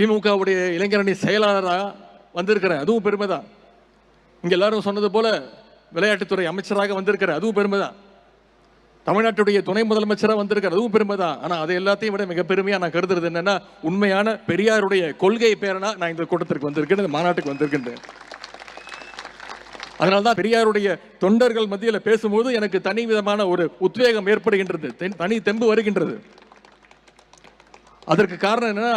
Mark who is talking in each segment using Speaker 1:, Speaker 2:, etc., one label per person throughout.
Speaker 1: திமுகவுடைய இளைஞரணி செயலாளராக வந்திருக்கிறேன் அதுவும் பெருமை தான் இங்கே எல்லாரும் சொன்னது போல விளையாட்டுத்துறை அமைச்சராக வந்திருக்கிறேன் அதுவும் பெருமை தான் தமிழ்நாட்டுடைய துணை முதலமைச்சராக வந்திருக்கார் அதுவும் பெருமை தான் ஆனால் அது எல்லாத்தையும் விட மிக பெருமையாக நான் கருதுறது என்னென்னா உண்மையான பெரியாருடைய கொள்கை பேரனா நான் இந்த கூட்டத்திற்கு வந்திருக்கேன் இந்த மாநாட்டுக்கு வந்திருக்கின்றேன். அதனால்தான் பெரியாருடைய தொண்டர்கள் மத்தியில் பேசும்போது எனக்கு தனி விதமான ஒரு உத்வேகம் ஏற்படுகின்றது தனி தெம்பு வருகின்றது. அதற்கு காரணம் என்னன்னா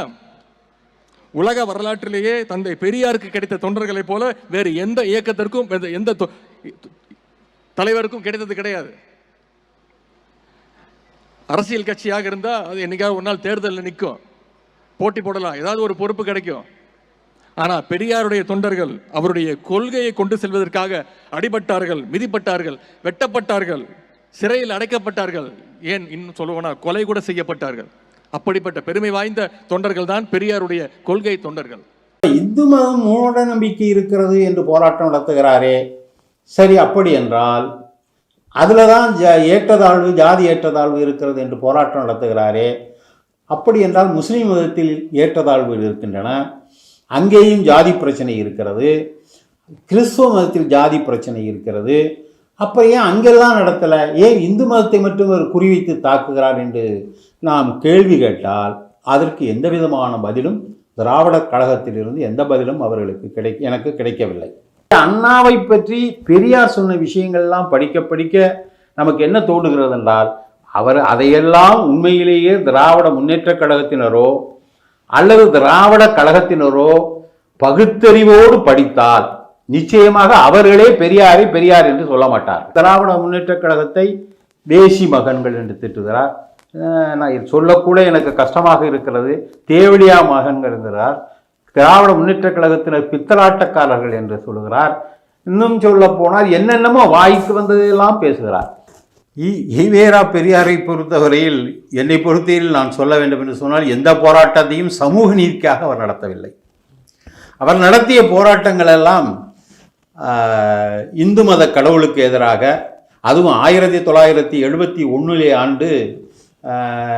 Speaker 1: உலக வரலாற்றிலேயே தந்தை பெரியாருக்கு கிடைத்த தொண்டர்களைப் போல வேறு எந்த இயக்கத்திற்கும் எந்த தொ- தலைவருக்கும் கிடைத்தது கிடையாது. அரசியல் கட்சியாக இருந்தால் அது என்னைக்காவது ஒரு நாள் தேர்தலில் நிற்கும். போட்டி போடலாம். ஏதாவது ஒரு பொறுப்பு கிடைக்கும். ஆனால் பெரியாருடைய தொண்டர்கள் அவருடைய கொள்கையை கொண்டு செல்வதற்காக அடிபட்டார்கள் மிதிப்பட்டார்கள் வெட்டப்பட்டார்கள் சிறையில் அடைக்கப்பட்டார்கள். ஏன் இன்னும் சொல்லுவோனா கொலை கூட செய்யப்பட்டார்கள். அப்படிப்பட்ட பெருமை வாய்ந்த தொண்டர்கள் தான் பெரியாருடைய கொள்கை தொண்டர்கள்.
Speaker 2: இந்து மதம் மூட நம்பிக்கை இருக்கிறது என்று போராட்டம் நடத்துகிறாரே. சரி அப்படி என்றால் அதில் தான் ஜ ஏற்றத்தாழ்வு ஜாதி ஏற்றத்தாழ்வு இருக்கிறது என்று போராட்டம் நடத்துகிறாரே. அப்படி என்றால் முஸ்லீம் மதத்தில் ஏற்றத்தாழ்வு இருக்கின்றன. அங்கேயும் ஜாதி பிரச்சனை இருக்கிறது. கிறிஸ்துவ மதத்தில் ஜாதி பிரச்சனை இருக்கிறது. அப்போ ஏன் அங்கெல்லாம் நடத்தலை? ஏன் இந்து மதத்தை மட்டும் ஒரு குறிவைத்து தாக்குகிறார் என்று நாம் கேள்வி கேட்டால் அதற்கு எந்த விதமான பதிலும் திராவிட கழகத்திலிருந்து எந்த பதிலும் அவர்களுக்கு கிடை எனக்கு கிடைக்கவில்லை. அண்ணாவை பற்றி பெரியார் சொன்ன விஷயங்கள்லாம் படிக்க படிக்க நமக்கு என்ன தோன்றுகிறது என்றால் அவர் அதையெல்லாம் உண்மையிலேயே திராவிட முன்னேற்றக் கழகத்தினரோ அல்லது திராவிட கழகத்தினரோ பகுத்தறிவோடு படித்தால் நிச்சயமாக அவர்களே பெரியாரை பெரியார் என்று சொல்ல மாட்டார் திராவிட முன்னேற்றக் கழகத்தை தேசி மகன்கள் என்று திட்டுகிறார். நான் இது சொல்லக்கூட எனக்கு கஷ்டமாக இருக்கிறது. தேவடியா மகன்கிறார் திராவிட முன்னேற்ற கழகத்தினர் பித்தலாட்டக்காரர்கள் என்று சொல்கிறார் இன்னும் சொல்ல போனால் என்னென்னமோ வாய்க்கு வந்ததெல்லாம் பேசுகிறார். ஈவேரா பெரியாரை பொறுத்தவரையில் என்னை பொறுத்தவரையில் நான் சொல்ல வேண்டும் என்று சொன்னால் எந்த போராட்டத்தையும் சமூக நீதிக்காக அவர் நடத்தவில்லை. அவர் நடத்திய போராட்டங்கள் எல்லாம் இந்து மத கடவுளுக்கு எதிராக அதுவும் ஆயிரத்தி தொள்ளாயிரத்தி எழுபத்தி ஒன்றிலே ஆண்டு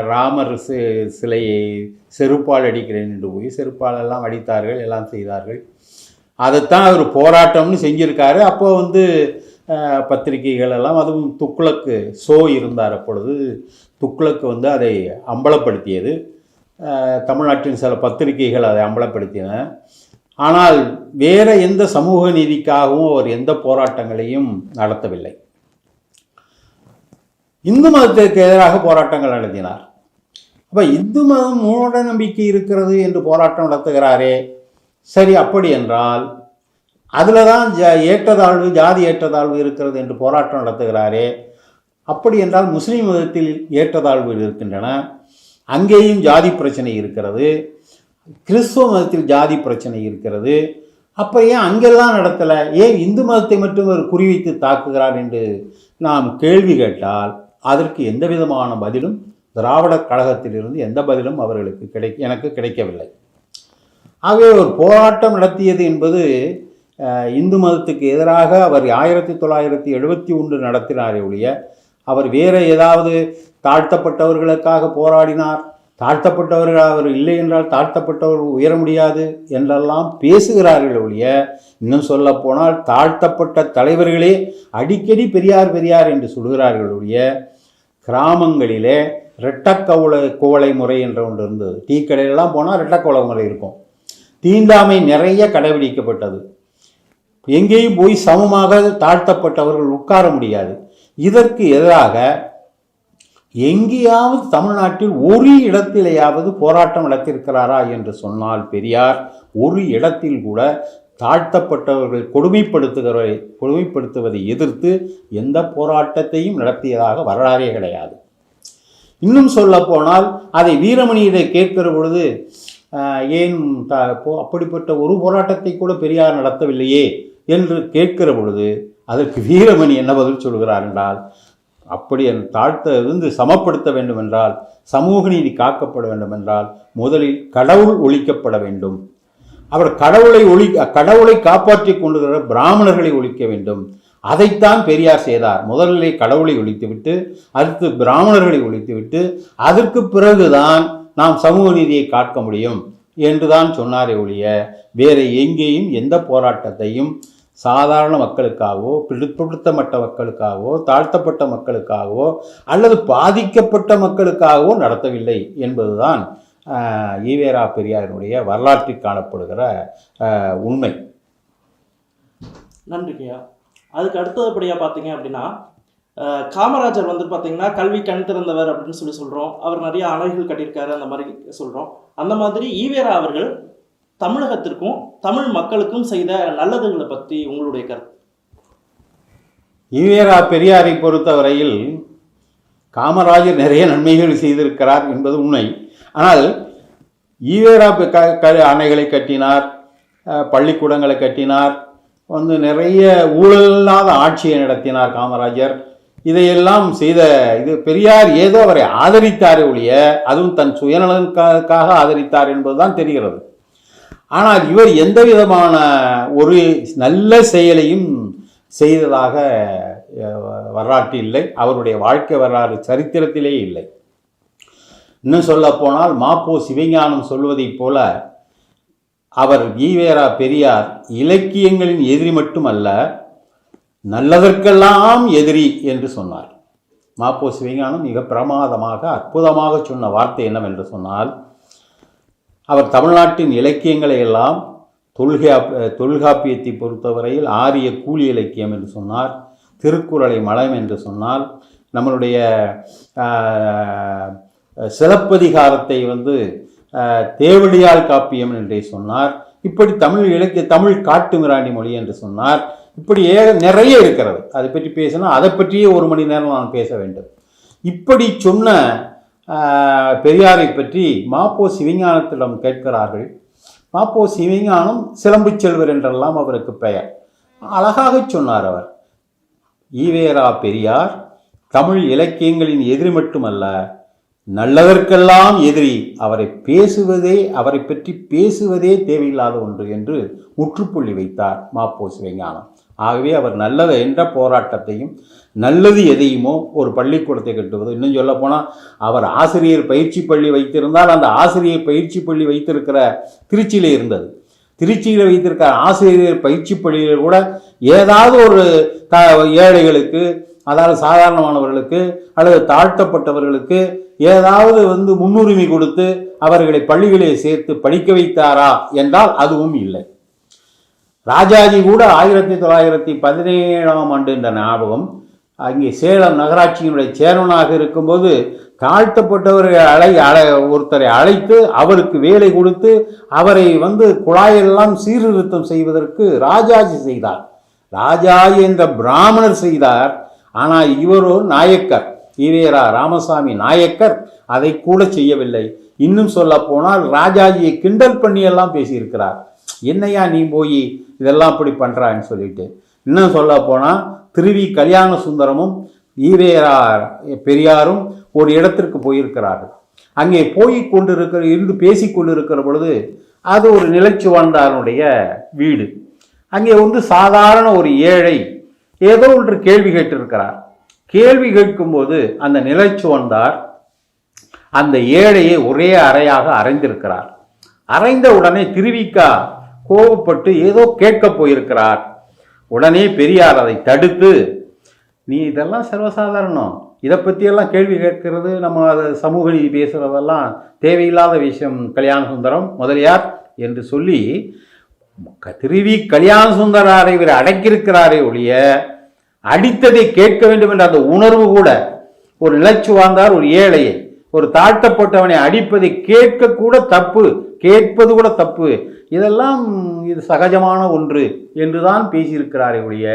Speaker 2: ராமர் சி- சிலையை செருப்பால் அடிக்கிறேன் என்று போய் செருப்பாலெல்லாம் அடித்தார்கள் எல்லாம் செய்தார்கள். அதைத்தான் அவர் போராட்டம்னு செஞ்சிருக்காரு. அப்போ வந்து பத்திரிகைகள் எல்லாம் அதுவும் துக்ளக்கு ஷோ இருந்தார் அப்பொழுது. துக்ளக்கு வந்து அதை அம்பலப்படுத்தியது. தமிழ்நாட்டின் சில பத்திரிகைகள் அதை அம்பலப்படுத்தின. ஆனால் வேறு எந்த சமூக நீதிக்காகவும் அவர் எந்த போராட்டங்களையும் நடத்தவில்லை. இந்து மதத்திற்கு எதிராக போராட்டங்கள் நடத்தினார். அப்போ இந்து மதம் மூட நம்பிக்கை இருக்கிறது என்று போராட்டம் நடத்துகிறாரே. சரி அப்படி என்றால் அதில் தான் ஜ ஏற்றத்தாழ்வு ஜாதி ஏற்றத்தாழ்வு இருக்கிறது என்று போராட்டம் நடத்துகிறாரே. அப்படி என்றால் முஸ்லீம் மதத்தில் ஏற்றத்தாழ்வு இருக்கின்றன. அங்கேயும் ஜாதி பிரச்சனை இருக்கிறது. கிறிஸ்துவ மதத்தில் ஜாதி பிரச்சனை இருக்கிறது. அப்போ ஏன் அங்கெல்லாம் நடத்தலை? ஏன் இந்து மதத்தை மட்டும் ஒரு குறிவைத்து தாக்குகிறார் என்று நாம் கேள்வி கேட்டால் அதற்கு எந்த விதமான பதிலும் திராவிட கழகத்திலிருந்து எந்த பதிலும் அவர்களுக்கு கிடை எனக்கு கிடைக்கவில்லை. ஆகவே ஒரு போராட்டம் நடத்தியது என்பது இந்து மதத்துக்கு எதிராக அவர் ஆயிரத்தி தொள்ளாயிரத்தி எழுபத்தி ஒன்று நடத்தினாரே ஒழிய அவர் வேறு ஏதாவது தாழ்த்தப்பட்டவர்களுக்காக போராடினார் தாழ்த்தப்பட்டவர்கள் அவர் இல்லை என்றால் தாழ்த்தப்பட்டவர்கள் உயர முடியாது என்றெல்லாம் பேசுகிறார்கள் ஒழிய இன்னும் சொல்ல போனால் தாழ்த்தப்பட்ட தலைவர்களே அடிக்கடி பெரியார் பெரியார் என்று சொல்கிறார்கள் ஒழிய கிராமங்களிலே ரெட்டக்கவுளை குவளை முறை என்ற ஒன்று இருந்தது. டீ கடையிலலாம் போனால் ரெட்டக்கவுளை முறை இருக்கும். தீண்டாமை நிறைய கடைபிடிக்கப்பட்டது. எங்கேயும் போய் சமமாக தாழ்த்தப்பட்டவர்கள் உட்கார முடியாது. இதற்கு எதிராக எங்கேயாவது தமிழ்நாட்டில் ஒரு இடத்திலேயாவது போராட்டம் நடத்தியிருக்கிறாரா என்று சொன்னால் பெரியார் ஒரு இடத்தில் கூட தாழ்த்தப்பட்டவர்கள் கொடுமைப்படுத்துகிறவரை கொடுமைப்படுத்துவதை எதிர்த்து எந்த போராட்டத்தையும் நடத்தியதாக வரலாறே கிடையாது. இன்னும் சொல்ல போனால் அதை வீரமணியிட கேட்கிற பொழுது ஏன் த அப்படிப்பட்ட ஒரு போராட்டத்தை கூட பெரியார் நடத்தவில்லையே? என்று கேட்கிற பொழுது அதற்கு வீரமணி என்ன பதில் சொல்கிறார் என்றால் அப்படி என் தாழ்த்த இருந்து சமப்படுத்த வேண்டும் என்றால் சமூக நீதி காக்கப்பட வேண்டும் என்றால் முதலில் கடவுள் ஒழிக்கப்பட வேண்டும். அவர் கடவுளை ஒழி கடவுளை காப்பாற்றி கொண்டுகிற பிராமணர்களை ஒழிக்க வேண்டும். அதைத்தான் பெரியார் செய்தார். முதலிலே கடவுளை ஒழித்துவிட்டு அடுத்து பிராமணர்களை ஒழித்துவிட்டு அதற்கு பிறகுதான் நாம் சமூக நீதியை காக்க முடியும் என்றுதான் சொன்னாரே ஒழிய வேறு எங்கேயும் எந்த போராட்டத்தையும் சாதாரண மக்களுக்காகவோ பிற்படுத்தப்பட்ட மக்களுக்காகவோ தாழ்த்தப்பட்ட மக்களுக்காகவோ அல்லது பாதிக்கப்பட்ட மக்களுக்காகவோ நடத்தவில்லை என்பதுதான் ஈவேரா பெரியாரினுடைய வரலாற்றில் காணப்படுகிற உண்மை.
Speaker 3: நன்றிங்கய்யா அதுக்கு அடுத்தபடியாக பார்த்தீங்க அப்படின்னா காமராஜர் வந்து பார்த்தீங்கன்னா கல்வி கண் திறந்தவர் அப்படின்னு சொல்லி சொல்கிறோம் அவர் நிறைய அணைகள் கட்டியிருக்காரு அந்த மாதிரி சொல்கிறோம் அந்த மாதிரி ஈவேரா அவர்கள் தமிழகத்திற்கும் தமிழ் மக்களுக்கும் செய்த நல்லதுகளை பற்றி உங்களுடைய கருத்து?
Speaker 2: ஈவேரா பெரியாரை பொறுத்தவரையில் காமராஜர் நிறைய நன்மைகள் செய்திருக்கிறார் என்பது உண்மை. ஆனால் ஈவேரா க அணைகளை கட்டினார் பள்ளிக்கூடங்களை கட்டினார் வந்து நிறைய ஊழலில்லாத ஆட்சியை நடத்தினார் காமராஜர். இதையெல்லாம் செய்த இது பெரியார் ஏதோ அவரை ஆதரித்தார் ஒழிய அதுவும் தன் சுயநலனுக்காக ஆதரித்தார் என்பதுதான் தெரிகிறது. ஆனால் இவர் எந்த விதமான ஒரு நல்ல செயலையும் செய்ததாக வரலாற்று இல்லை. அவருடைய வாழ்க்கை வரலாறு சரித்திரத்திலே இல்லை. இன்னும் சொல்ல போனால் மாப்போ சிவஞானம் சொல்வதைப் போல அவர் ஈவேரா பெரியார் இலக்கியங்களின் எதிரி மட்டுமல்ல நல்லதற்கெல்லாம் எதிரி என்று சொன்னார். மாப்போ சிவஞானம் மிக பிரமாதமாக அற்புதமாக சொன்ன வார்த்தை என்னவென்று சொன்னால் அவர் தமிழ்நாட்டின் இலக்கியங்களை எல்லாம் தொல்கா தொல்காப்பியத்தை பொறுத்தவரையில் ஆரிய கூலி இலக்கியம் என்று சொன்னார் திருக்குறளை மலம் என்று சொன்னால் நம்மளுடைய சிலப்பதிகாரத்தை வந்து தேவடியால் காப்பியம் என்று சொன்னார். இப்படி தமிழ் இலக்கிய தமிழ் காட்டுமிராண்டி மொழி என்று சொன்னார். இப்படி ஏ நிறைய இருக்கிறது. அதை பற்றி பேசினா அதை பற்றியே ஒரு மணி நேரம் நான் பேச வேண்டும். இப்படி சொன்ன பெரியாரை பற்றி மாப்போ சிவஞானத்திடம் கேட்கிறார்கள். மாப்போ சிவஞானம் சிலம்பு செல்வர் என்றெல்லாம் அவருக்கு பெயர். அழகாக சொன்னார் அவர். ஈவேரா பெரியார் தமிழ் இலக்கியங்களின் எதிரி மட்டுமல்ல நல்லதற்கெல்லாம் எதிரி அவரை பேசுவதே அவரை பற்றி பேசுவதே தேவையில்லாத ஒன்று என்று முற்றுப்புள்ளி வைத்தார் மாப்போ சிவஞானம். ஆகவே அவர் நல்லது என்ற போராட்டத்தையும் நல்லது எதையுமோ ஒரு பள்ளிக்கூடத்தை கட்டுவது இன்னும் சொல்ல போனால் அவர் ஆசிரியர் பயிற்சி பள்ளி வைத்திருந்தால் அந்த ஆசிரியர் பயிற்சி பள்ளி வைத்திருக்கிற திருச்சியிலே இருந்தது. திருச்சியில் வைத்திருக்கிற ஆசிரியர் பயிற்சி பள்ளியில் கூட ஏதாவது ஒரு த ஏழைகளுக்கு அதாவது சாதாரணமானவர்களுக்கு அல்லது தாழ்த்தப்பட்டவர்களுக்கு ஏதாவது வந்து முன்னுரிமை கொடுத்து அவர்களை பள்ளிகளே சேர்த்து படிக்க வைத்தாரா என்றால் அதுவும் இல்லை. ராஜாஜி கூட ஆயிரத்தி தொள்ளாயிரத்தி பதினேழாம் ஆண்டு என்ற ஞாபகம் அங்கே சேலம் நகராட்சியினுடைய சேர்மனாக இருக்கும்போது தாழ்த்தப்பட்டவரை அழை அழை ஒருத்தரை அழைத்து அவருக்கு வேலை கொடுத்து அவரை வந்து குழாயெல்லாம் சீர்திருத்தம் செய்வதற்கு ராஜாஜி செய்தார். ராஜாஜி என்ற பிராமணர் செய்தார். ஆனால் இவரோ நாயக்கர் ஈவேரா ராமசாமி நாயக்கர் அதை கூட செய்யவில்லை. இன்னும் சொல்ல போனால் ராஜாஜியை கிண்டல் பண்ணி எல்லாம் பேசியிருக்கிறார். என்னையா நீ போய் இதெல்லாம் இப்படி பண்ணுறான்னு சொல்லிட்டு. இன்னும் சொல்ல போனால் திருவி கல்யாண சுந்தரமும் ஈவேரா பெரியாரும் ஒரு இடத்திற்கு போயிருக்கிறார்கள். அங்கே போய் கொண்டிருக்கிற இருந்து பேசி கொண்டிருக்கிற பொழுது அது ஒரு நிலச்சுவாண்டாருடைய வீடு. அங்கே வந்து சாதாரண ஒரு ஏழை ஏதோ ஒன்று கேள்வி கேட்டிருக்கிறார். கேள்வி கேட்கும்போது அந்த நிலச்சுவந்தார் அந்த ஏழையை ஒரே அறையாக அறைந்திருக்கிறார். அறைந்த உடனே திருவிக்கா கோபப்பட்டு ஏதோ கேட்கப் போயிருக்கிறார். உடனே பெரியார் அதை தடுத்து நீ இதெல்லாம் சர்வசாதாரணம். இதை பற்றியெல்லாம் கேள்வி கேட்கிறது நம்ம அதை சமூக நீதி பேசுகிறதெல்லாம் தேவையில்லாத விஷயம். கல்யாண சுந்தரம் முதலியார் என்று சொல்லி க- திருவி கல்யாண சுந்தராரை இவர் அடக்கியிருக்கிறாரே ஒழிய அடித்ததை கேட்க வேண்டும் என்ற அந்த உணர்வு கூட ஒரு நிலச்சு வாழ்ந்தார் ஒரு ஏழையை ஒரு தாழ்த்தப்பட்டவனை அடிப்பதை கேட்கக்கூட தப்பு. கேட்பது கூட தப்பு. இதெல்லாம் இது சகஜமான ஒன்று என்றுதான் பேசியிருக்கிறாரே ஒழிய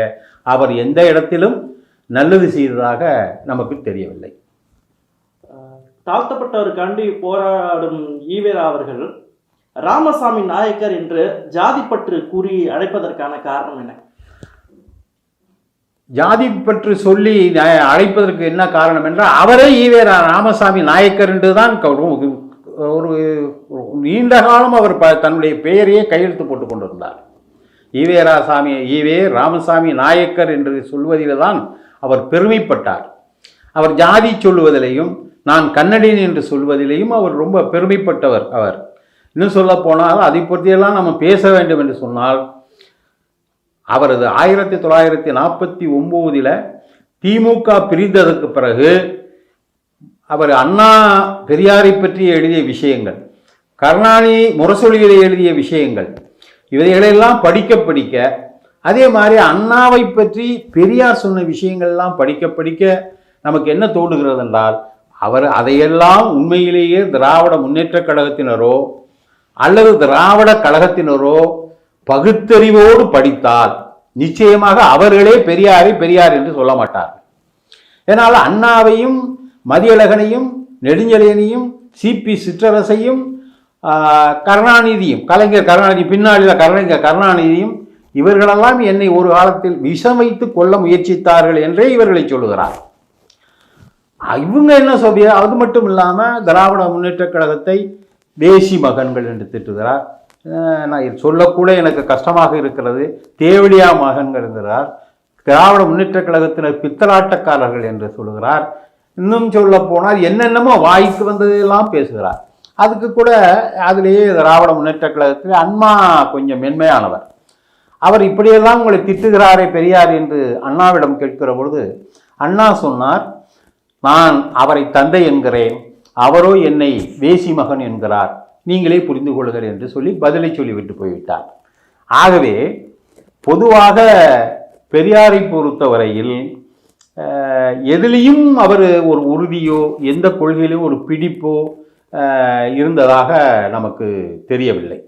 Speaker 2: அவர் எந்த இடத்திலும் நல்லது செய்ததாக நமக்கு தெரியவில்லை.
Speaker 3: தாழ்த்தப்பட்டவருக்காண்டி போராடும் ஈவேரா அவர்கள் ராமசாமி நாயக்கர் என்று ஜாதிப்பற்று கூறி அழைப்பதற்கான காரணம் என்ன?
Speaker 2: ஜாதி பற்றி சொல்லி அழைப்பதற்கு என்ன காரணம் என்றால் அவரே ஈவேரா ராமசாமி நாயக்கர் என்று தான் ஒரு நீண்ட காலம் அவர் ப தன்னுடைய பெயரையே கையெழுத்து போட்டு கொண்டிருந்தார். ஈவேரா சாமி ஈவே ராமசாமி நாயக்கர் என்று சொல்வதில் தான் அவர் பெருமைப்பட்டார். அவர் ஜாதி சொல்லுவதிலையும் நான் கன்னடியன் என்று சொல்வதிலேயும் அவர் ரொம்ப பெருமைப்பட்டவர் அவர். இன்னும் சொல்ல போனால் அதை பற்றியெல்லாம் நம்ம பேச வேண்டும் என்று சொன்னால் அவரது ஆயிரத்தி தொள்ளாயிரத்தி நாற்பத்தி ஒம்போதில் திமுக பிரிந்ததற்கு பிறகு அவர் அண்ணா பெரியாரை பற்றி எழுதிய விஷயங்கள் கருணாநிதி முரசொலியில் எழுதிய விஷயங்கள் இவைகளெல்லாம் படிக்க படிக்க அதே மாதிரி அண்ணாவை பற்றி பெரியார் சொன்ன விஷயங்கள்லாம் படிக்க படிக்க நமக்கு என்ன தோணுகிறது என்றால் அவர் அதையெல்லாம் உண்மையிலேயே திராவிட முன்னேற்றக் கழகத்தினரோ அல்லது திராவிட கழகத்தினரோ பகுத்தறிவோடு படித்தால் நிச்சயமாக அவர்களே பெரியாரை பெரியார் என்று சொல்ல மாட்டார் ஏனால் அண்ணாவையும் மதியழகனையும் நெடுஞ்செழியனையும் சிபி சிற்றரசையும் ஆஹ், கருணாநிதியும் கலைஞர் கருணாநிதி பின்னாளில் கலைஞர் கருணாநிதியும் இவர்களெல்லாம் என்னை ஒரு காலத்தில் விஷம் வைத்து கொள்ள முயற்சித்தார்கள் என்றே இவர்களை சொல்லுகிறார். இவங்க என்ன சொல்லிய அது மட்டும் இல்லாமல் திராவிட முன்னேற்றக் கழகத்தை தேசி மகன்கள் என்று திட்டுகிறார். நான் இது சொல்லக்கூட எனக்கு கஷ்டமாக இருக்கிறது. தேவடியா மகன்கள் என்கிறார். திராவிட முன்னேற்றக் கழகத்தினர் பித்தலாட்டக்காரர்கள் என்று சொல்லுகிறார். இன்னும் சொல்ல போனால் என்னென்னமோ வாய்க்கு வந்ததெல்லாம் பேசுகிறார். அதுக்கு கூட அதிலேயே திராவிட முன்னேற்ற கழகத்தில் அண்ணா கொஞ்சம் மென்மையானவர். அவர் இப்படியெல்லாம் உங்களை திட்டுகிறாரே பெரியார் என்று அண்ணாவிடம் கேட்கிற பொழுது அண்ணா சொன்னார் நான் அவரை தந்தை என்கிறேன் அவரோ என்னை வேசி மகன் என்கிறார் நீங்களே புரிந்து கொள்ளுங்கள் என்று சொல்லி பதிலை சொல்லிவிட்டு போய்விட்டார். ஆகவே பொதுவாக பெரியாரை பொறுத்தவரையில் எதிலையும் அவர் ஒரு உறுதியோ எந்த கொள்கையிலும் ஒரு பிடிப்போ இருந்ததாக நமக்கு தெரியவில்லை.